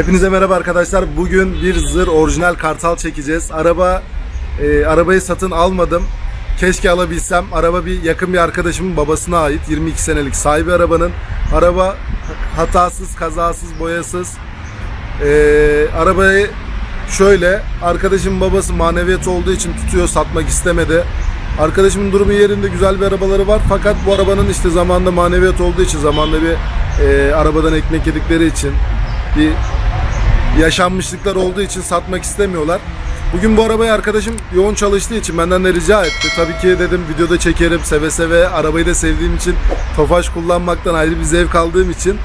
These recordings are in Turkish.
Hepinize merhaba arkadaşlar. Bugün bir zır orijinal kartal çekeceğiz. Araba e, arabayı satın almadım. Keşke alabilsem. Araba bir yakın bir arkadaşımın babasına ait. 22 senelik sahibi arabanın. Araba hatasız, kazasız, boyasız. E, arabayı şöyle arkadaşımın babası maneviyat olduğu için tutuyor, satmak istemedi. Arkadaşımın durumu yerinde güzel bir arabaları var fakat bu arabanın işte zamanında maneviyat olduğu için zamanda bir e, arabadan ekmek yedikleri için bir yaşanmışlıklar olduğu için satmak istemiyorlar. Bugün bu arabayı arkadaşım yoğun çalıştığı için benden de rica etti. Tabii ki dedim videoda çekerim seve seve. Arabayı da sevdiğim için Tofaş kullanmaktan ayrı bir zevk aldığım için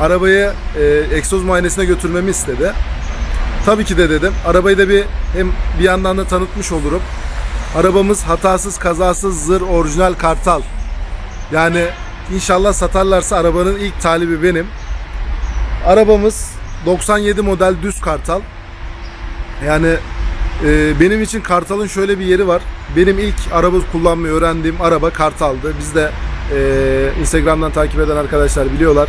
arabayı e, egzoz muayenesine götürmemi istedi. Tabii ki de dedim. Arabayı da bir hem bir yandan da tanıtmış olurum. Arabamız hatasız kazasız zır orijinal kartal. Yani inşallah satarlarsa arabanın ilk talibi benim. Arabamız 97 model düz kartal. Yani e, benim için kartalın şöyle bir yeri var. Benim ilk araba kullanmayı öğrendiğim araba kartaldı. Biz de e, Instagram'dan takip eden arkadaşlar biliyorlar.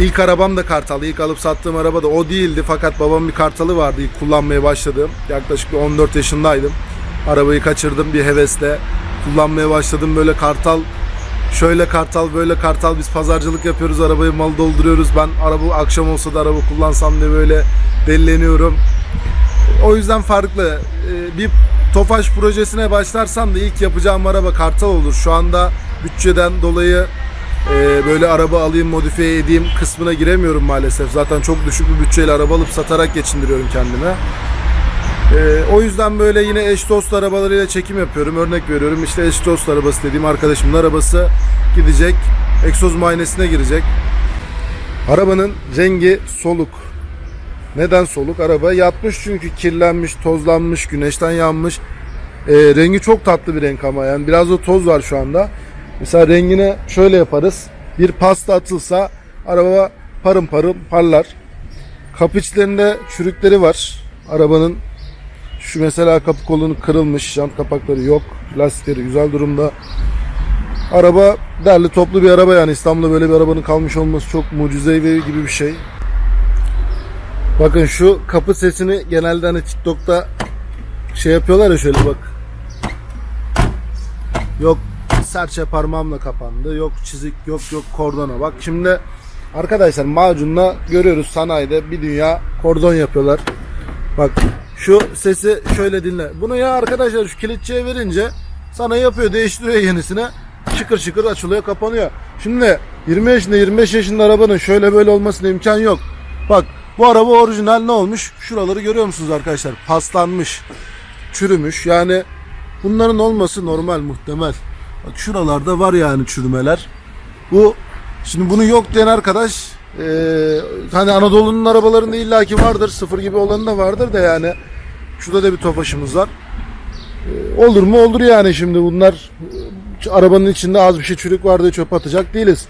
İlk arabam da kartal. İlk alıp sattığım araba da o değildi. Fakat babamın bir kartalı vardı ilk kullanmaya başladığım. Yaklaşık bir 14 yaşındaydım. Arabayı kaçırdım bir hevesle. Kullanmaya başladım böyle kartal Şöyle kartal böyle kartal biz pazarcılık yapıyoruz arabayı mal dolduruyoruz. Ben araba akşam olsa da araba kullansam diye böyle delleniyorum. O yüzden farklı. Ee, bir Tofaş projesine başlarsam da ilk yapacağım araba kartal olur. Şu anda bütçeden dolayı e, böyle araba alayım modifiye edeyim kısmına giremiyorum maalesef. Zaten çok düşük bir bütçeyle araba alıp satarak geçindiriyorum kendime ee, o yüzden böyle yine eş dost arabalarıyla çekim yapıyorum. Örnek veriyorum işte eş dost arabası dediğim arkadaşımın arabası gidecek. Egzoz muayenesine girecek. Arabanın rengi soluk. Neden soluk? Araba yatmış çünkü kirlenmiş, tozlanmış, güneşten yanmış. Ee, rengi çok tatlı bir renk ama yani biraz da toz var şu anda. Mesela rengine şöyle yaparız. Bir pasta atılsa araba parım parım parlar. Kapı çürükleri var. Arabanın şu mesela kapı kolunu kırılmış, jant kapakları yok, lastikleri güzel durumda. Araba derli toplu bir araba yani İstanbul'da böyle bir arabanın kalmış olması çok mucizevi gibi bir şey. Bakın şu kapı sesini genelde hani TikTok'ta şey yapıyorlar ya şöyle bak. Yok serçe parmağımla kapandı. Yok çizik yok yok kordona. Bak şimdi arkadaşlar macunla görüyoruz sanayide bir dünya kordon yapıyorlar. Bak şu sesi şöyle dinle. Bunu ya arkadaşlar şu kilitçiye verince sana yapıyor değiştiriyor yenisine. Şıkır şıkır açılıyor kapanıyor. Şimdi 20 yaşında 25 yaşında arabanın şöyle böyle olmasına imkan yok. Bak bu araba orijinal ne olmuş? Şuraları görüyor musunuz arkadaşlar? Paslanmış, çürümüş. Yani bunların olması normal muhtemel. Bak şuralarda var yani çürümeler. Bu şimdi bunu yok diyen arkadaş ee, hani Anadolu'nun arabalarında illaki vardır. Sıfır gibi olanı da vardır da yani. Şurada da bir tofaşımız var. Ee, olur mu? Olur yani şimdi bunlar e, arabanın içinde az bir şey çürük vardı çöp atacak değiliz.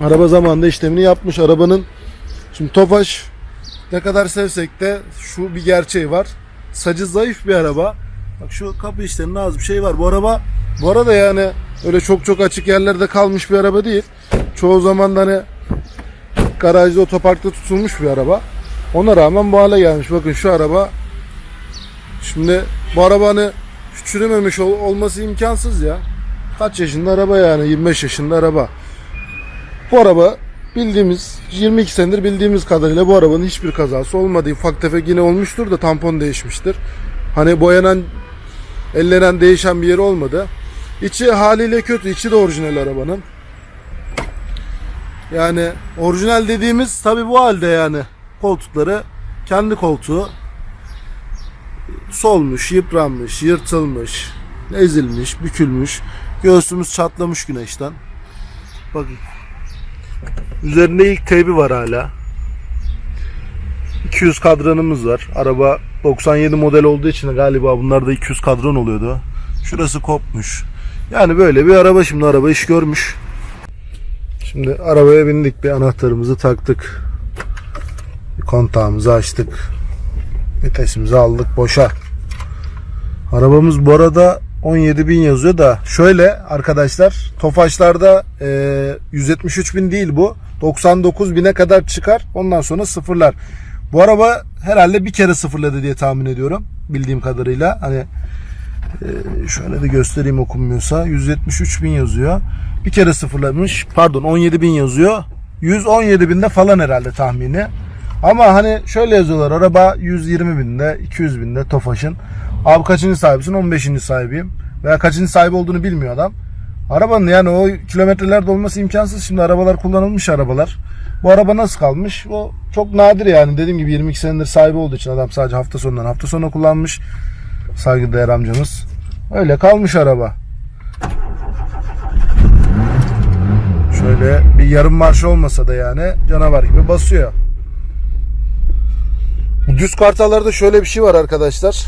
Araba zamanında işlemini yapmış. Arabanın şimdi tofaş ne kadar sevsek de şu bir gerçeği var. Sacı zayıf bir araba. Bak şu kapı işlerinde az bir şey var. Bu araba bu arada yani öyle çok çok açık yerlerde kalmış bir araba değil. Çoğu zaman da hani garajda otoparkta tutulmuş bir araba. Ona rağmen bu hale gelmiş. Bakın şu araba şimdi bu araba hani çürümemiş ol- olması imkansız ya. Kaç yaşında araba yani 25 yaşında araba. Bu araba bildiğimiz 22 senedir bildiğimiz kadarıyla bu arabanın hiçbir kazası olmadı. Ufak tefek yine olmuştur da tampon değişmiştir. Hani boyanan ellenen değişen bir yeri olmadı. İçi haliyle kötü. İçi de orijinal arabanın. Yani orijinal dediğimiz tabi bu halde yani. Koltukları kendi koltuğu solmuş, yıpranmış, yırtılmış, ezilmiş, bükülmüş. Göğsümüz çatlamış güneşten. Bakın. Üzerinde ilk teybi var hala. 200 kadranımız var. Araba 97 model olduğu için galiba bunlarda 200 kadran oluyordu. Şurası kopmuş. Yani böyle bir araba şimdi araba iş görmüş. Şimdi arabaya bindik bir anahtarımızı taktık. Kontağımızı açtık. Vitesimizi aldık boşa. Arabamız bu arada 17.000 yazıyor da şöyle arkadaşlar Tofaşlarda e, 173.000 değil bu 99.000'e kadar çıkar ondan sonra sıfırlar. Bu araba herhalde bir kere sıfırladı diye tahmin ediyorum bildiğim kadarıyla hani e, şöyle de göstereyim okunmuyorsa 173.000 yazıyor. Bir kere sıfırlamış pardon 17.000 yazıyor 117.000'de falan herhalde tahmini. Ama hani şöyle yazıyorlar araba 120 binde 200 binde Tofaş'ın. Abi kaçıncı sahibisin? 15. sahibiyim. Veya kaçıncı sahibi olduğunu bilmiyor adam. Arabanın yani o kilometrelerde olması imkansız. Şimdi arabalar kullanılmış arabalar. Bu araba nasıl kalmış? O çok nadir yani. Dediğim gibi 22 senedir sahibi olduğu için adam sadece hafta sonundan hafta sonuna kullanmış. Saygıdeğer amcamız. Öyle kalmış araba. Şöyle bir yarım marş olmasa da yani canavar gibi basıyor. Düz kartallarda şöyle bir şey var arkadaşlar.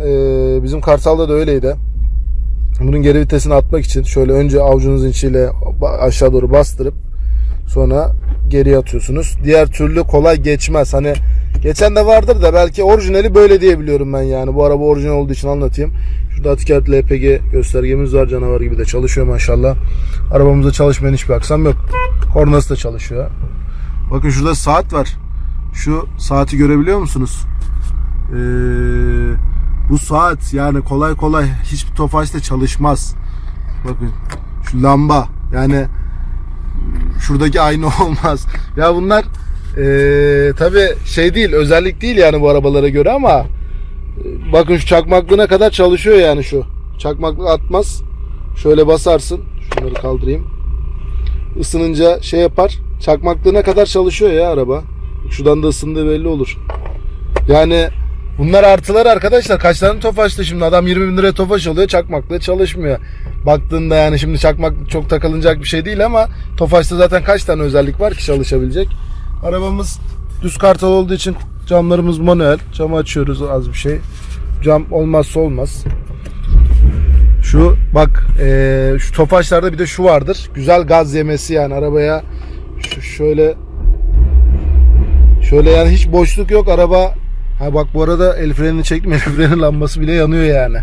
Ee, bizim kartalda da öyleydi. Bunun geri vitesini atmak için şöyle önce avucunuzun içiyle aşağı doğru bastırıp sonra geri atıyorsunuz. Diğer türlü kolay geçmez. Hani geçen de vardır da belki orijinali böyle diye biliyorum ben yani. Bu araba orijinal olduğu için anlatayım. Şurada Atikat LPG göstergemiz var. Canavar gibi de çalışıyor maşallah. Arabamızda çalışmayan hiçbir aksam yok. Kornası da çalışıyor. Bakın şurada saat var. Şu saati görebiliyor musunuz? Ee, bu saat yani kolay kolay hiçbir Tofaş'ta çalışmaz. Bakın şu lamba yani şuradaki aynı olmaz. Ya bunlar ee, tabi şey değil özellik değil yani bu arabalara göre ama e, bakın şu çakmaklığına kadar çalışıyor yani şu. Çakmaklık atmaz. Şöyle basarsın. Şunları kaldırayım. Isınınca şey yapar. Çakmaklığına kadar çalışıyor ya araba. Şuradan da ısındığı belli olur. Yani bunlar artılar arkadaşlar. Kaç tane tofaşta şimdi adam 20 bin liraya tofaş alıyor çakmakla çalışmıyor. Baktığında yani şimdi çakmak çok takılınacak bir şey değil ama tofaşta zaten kaç tane özellik var ki çalışabilecek. Arabamız düz kartal olduğu için camlarımız manuel. Camı açıyoruz az bir şey. Cam olmazsa olmaz. Şu bak eee, şu tofaşlarda bir de şu vardır. Güzel gaz yemesi yani arabaya şu şöyle Şöyle yani hiç boşluk yok araba. Ha bak bu arada el frenini çektim. El frenin lambası bile yanıyor yani.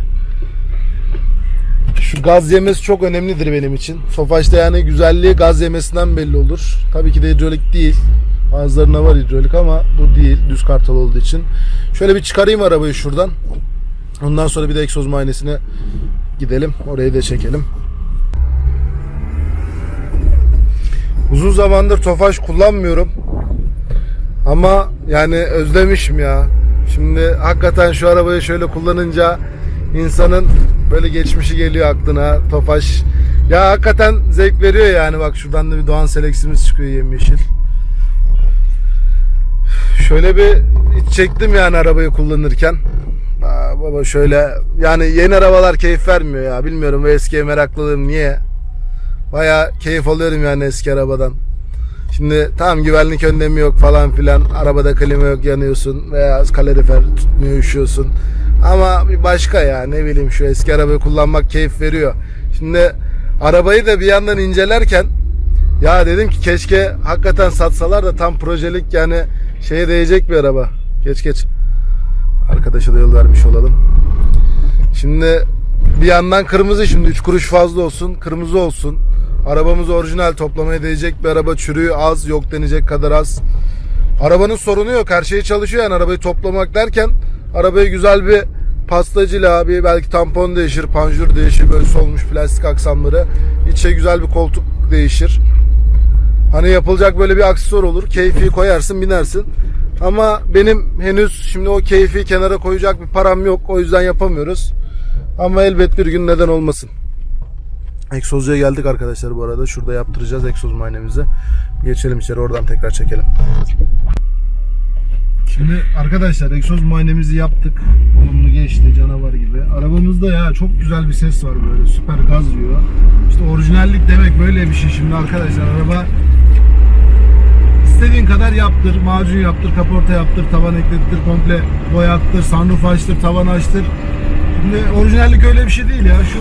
Şu gaz yemesi çok önemlidir benim için. Tofaş'ta yani güzelliği gaz yemesinden belli olur. Tabii ki de hidrolik değil. Bazılarına var hidrolik ama bu değil. Düz kartal olduğu için. Şöyle bir çıkarayım arabayı şuradan. Ondan sonra bir de egzoz muayenesine gidelim. Orayı da çekelim. Uzun zamandır Tofaş kullanmıyorum. Ama yani özlemişim ya. Şimdi hakikaten şu arabayı şöyle kullanınca insanın böyle geçmişi geliyor aklına. Tofaş. Ya hakikaten zevk veriyor yani. Bak şuradan da bir Doğan Selex'imiz çıkıyor yemyeşil. Şöyle bir çektim yani arabayı kullanırken. Aa, baba şöyle yani yeni arabalar keyif vermiyor ya. Bilmiyorum eskiye meraklılığım niye. Baya keyif alıyorum yani eski arabadan. Şimdi tamam güvenlik önlemi yok falan filan. Arabada klima yok yanıyorsun veya kalorifer tutmuyor üşüyorsun. Ama bir başka ya ne bileyim şu eski arabayı kullanmak keyif veriyor. Şimdi arabayı da bir yandan incelerken ya dedim ki keşke hakikaten satsalar da tam projelik yani şeye değecek bir araba. Geç geç. Arkadaşa da yol vermiş olalım. Şimdi bir yandan kırmızı şimdi 3 kuruş fazla olsun kırmızı olsun. Arabamız orijinal toplamaya değecek bir araba çürüğü az yok denecek kadar az. Arabanın sorunu yok her şey çalışıyor yani arabayı toplamak derken arabayı güzel bir pastacıyla bir belki tampon değişir panjur değişir böyle solmuş plastik aksamları içe güzel bir koltuk değişir. Hani yapılacak böyle bir aksesuar olur. Keyfi koyarsın binersin. Ama benim henüz şimdi o keyfi kenara koyacak bir param yok. O yüzden yapamıyoruz. Ama elbet bir gün neden olmasın. Egzozcuya geldik arkadaşlar bu arada. Şurada yaptıracağız egzoz muayenemizi. Geçelim içeri oradan tekrar çekelim. Şimdi arkadaşlar egzoz muayenemizi yaptık. Olumlu geçti canavar gibi. Arabamızda ya çok güzel bir ses var böyle süper gaz yiyor. İşte orijinallik demek böyle bir şey şimdi arkadaşlar araba istediğin kadar yaptır. Macun yaptır, kaporta yaptır, tavan eklettir, komple boyattır, sunroof açtır, tavan açtır. Şimdi orijinallik öyle bir şey değil ya. Şu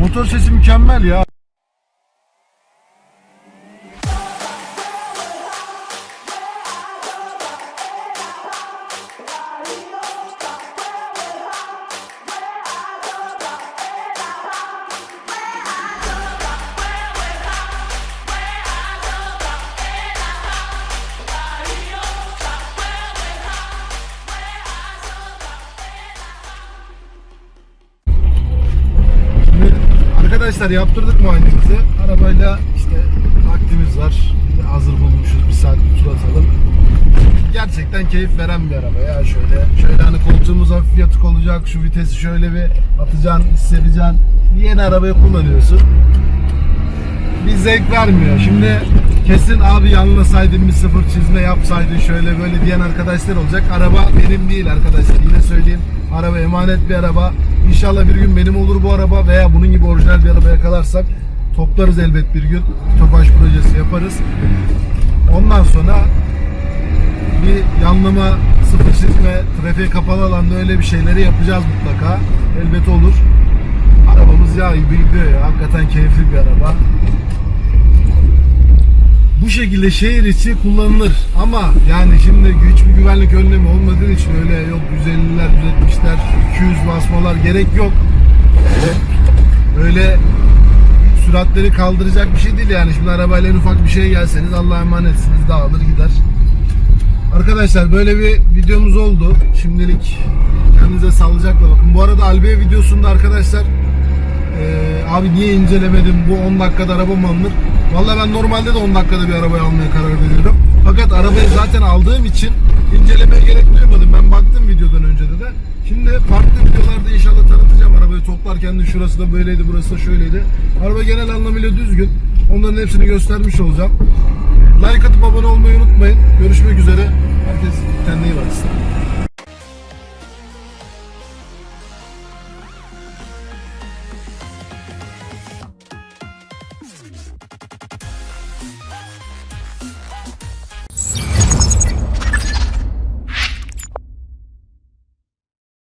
motor sesi mükemmel ya. Arkadaşlar yaptırdık muayenemizi. Arabayla işte vaktimiz var. Hazır bulmuşuz. Bir saat bir tur. Gerçekten keyif veren bir araba ya şöyle. Şöyle hani koltuğumuz hafif yatık olacak. Şu vitesi şöyle bir atacaksın, hissedeceksin. Yeni arabayı kullanıyorsun. Bir zevk vermiyor. Şimdi kesin abi yanlasaydın bir sıfır çizme yapsaydın şöyle böyle diyen arkadaşlar olacak. Araba benim değil arkadaşlar. Yine söyleyeyim. Araba emanet bir araba. İnşallah bir gün benim olur bu araba veya bunun gibi orijinal bir araba yakalarsak toplarız elbet bir gün. Topaş projesi yaparız. Ondan sonra bir yanlama, sıfır çizme, trafiğe kapalı alanda öyle bir şeyleri yapacağız mutlaka. Elbet olur. Arabamız yağ gibi gidiyor ya. Hakikaten keyifli bir araba. Şekilde şehir içi kullanılır. Ama yani şimdi hiçbir güvenlik önlemi olmadığı için öyle yok 150'ler, 170'ler, 200 basmalar gerek yok. Öyle süratleri kaldıracak bir şey değil yani. Şimdi arabayla en ufak bir şey gelseniz Allah'a emanetsiniz dağılır gider. Arkadaşlar böyle bir videomuz oldu. Şimdilik kendinize sağlıcakla bakın. Bu arada Albiye videosunda arkadaşlar ee, abi niye incelemedim bu 10 dakikada araba mı alınır? Valla ben normalde de 10 dakikada bir arabayı almaya karar veriyorum. Fakat arabayı zaten aldığım için incelemeye gerek duymadım. Ben baktım videodan önce de. Şimdi farklı videolarda inşallah tanıtacağım arabayı toplarken de şurası da böyleydi burası da şöyleydi. Araba genel anlamıyla düzgün. Onların hepsini göstermiş olacağım. Like atıp abone olmayı unutmayın. Görüşmek üzere. Herkes kendine iyi baksın.